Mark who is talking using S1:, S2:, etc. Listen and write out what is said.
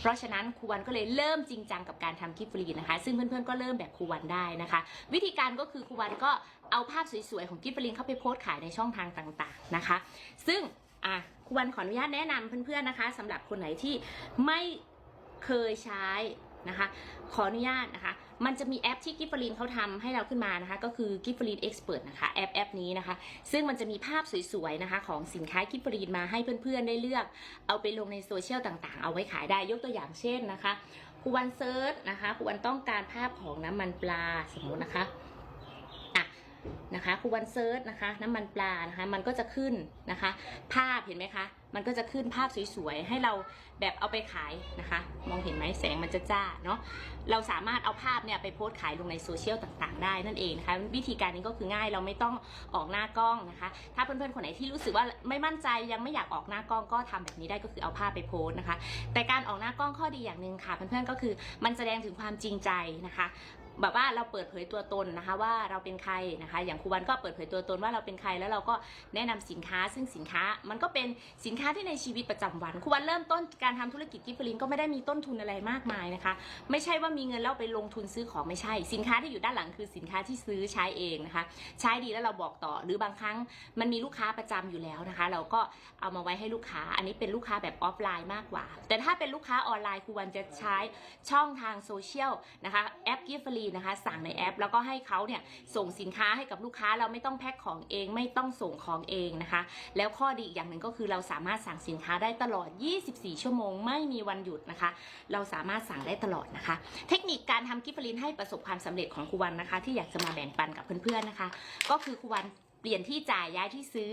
S1: เพราะฉะนั้นครูวันก็เลยเริ่มจริงจังกับการทำกิฟต์ฟรีนะคะ ซึ่งเพื่อนๆก็เริ่มแบบครูวันได้นะคะ วิธีการก็คือครูวันก็เอาภาพสวยๆของกิฟต์ฟรีเข้าไปโพสต์ขายในช่องทางต่างๆนะคะ ซึ่งอะครูวันขออนุญาตแนะนำเพื่อนๆนะคะสำหรับคนไหนที่ไม่เคยใช้นะคะ ขออนุญาตนะคะ มันจะมีแอปที่กิฟฟลินเขาทำให้เราขึ้นมานะคะ ก็คือกิฟฟลินเอ็กซ์เพรสนะคะแอปแอปนี้นะคะ ซึ่งมันจะมีภาพสวยๆนะคะ ของสินค้ากิฟฟลินมาให้เพื่อนๆได้เลือก เอาไปลงในโซเชียลต่างๆ เอาไว้ขายได้ยกตัวอย่างเช่นนะคะครูวันเซิร์ชนะคะครูวันต้องการภาพของน้ำมันปลาสมมตินะคะ นะคะครูวันเซิร์ชนะคะ น้ำมันปลานะคะ มันก็จะขึ้นนะคะ ภาพเห็นไหมคะ มันก็จะขึ้นภาพสวยๆ ให้เราแบบเอาไปขายนะคะ มองเห็นไหมแสงมันจะจ้าเนาะเราสามารถเอาภาพเนี่ยไปโพสต์ขายลงในโซเชียลต่างๆ ได้นั่นเองนะคะวิธีการนี้ก็คือง่ายเราไม่ต้องออกหน้ากล้องนะคะ ถ้าเพื่อนๆคนไหนที่รู้สึกว่าไม่มั่นใจยังไม่อยากออกหน้ากล้องก็ทำแบบนี้ได้ก็คือเอาภาพไปโพสต์นะคะ แต่การออกหน้ากล้องข้อดีอย่างหนึ่งค่ะเพื่อนๆก็คือมันแสดงถึงความจริงใจนะคะ แบบว่าเราเปิดเผยตัวตนนะคะว่าเราเป็นใครนะคะ อย่างครูวันก็เปิดเผยตัวตนว่าเราเป็นใครแล้วเราก็แนะนำสินค้า ซึ่งสินค้ามันก็เป็นสินค้าที่ในชีวิตประจำวันครูวันเริ่มต้นการทำธุรกิจกิฟต์ลินก็ไม่ได้มีต้นทุนอะไรมากมายนะคะ ไม่ใช่ว่ามีเงินแล้วไปลงทุนซื้อของไม่ใช่ สินค้าที่อยู่ด้านหลังคือสินค้าที่ซื้อใช้เองนะคะ ใช้ดีแล้วเราบอกต่อหรือบางครั้งมันมีลูกค้าประจำอยู่แล้วนะคะ เราก็เอามาไว้ให้ลูกค้า อันนี้เป็นลูกค้าแบบออฟไลน์มากกว่า แต่ถ้าเป็นลูกค้าออนไลน์ครูวันจะใช้ช่องทางโซเชียลนะคะแอปกิฟต์ลีนะคะ สั่งในแอป แล้วก็ให้เขาเนี่ยส่งสินค้าให้กับลูกค้าเราไม่ต้องแพ็คของเอง ไม่ต้องส่งของเองนะคะ แล้วข้อดีอีกอย่างหนึ่งก็คือเราสามารถสั่งสินค้าได้ตลอด 24 ชั่วโมง ไม่มีวันหยุดนะคะ เราสามารถสั่งได้ตลอดนะคะ เทคนิคการทำกิฟต์ลินให้ประสบความสำเร็จของครูวันนะคะ ที่อยากจะมาแบ่งปันกับเพื่อนๆนะคะ ก็คือครูวันเปลี่ยนที่จ่ายย้ายที่ซื้อ